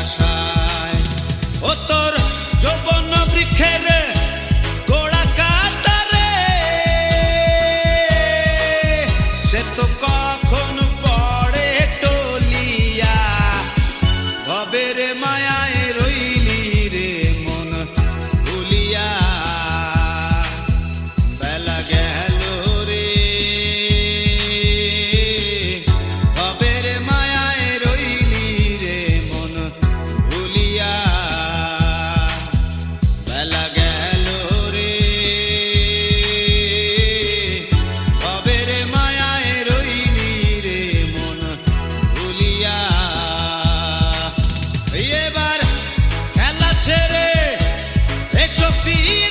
আশায়। ও তোর যৌবন বৃক্ষের be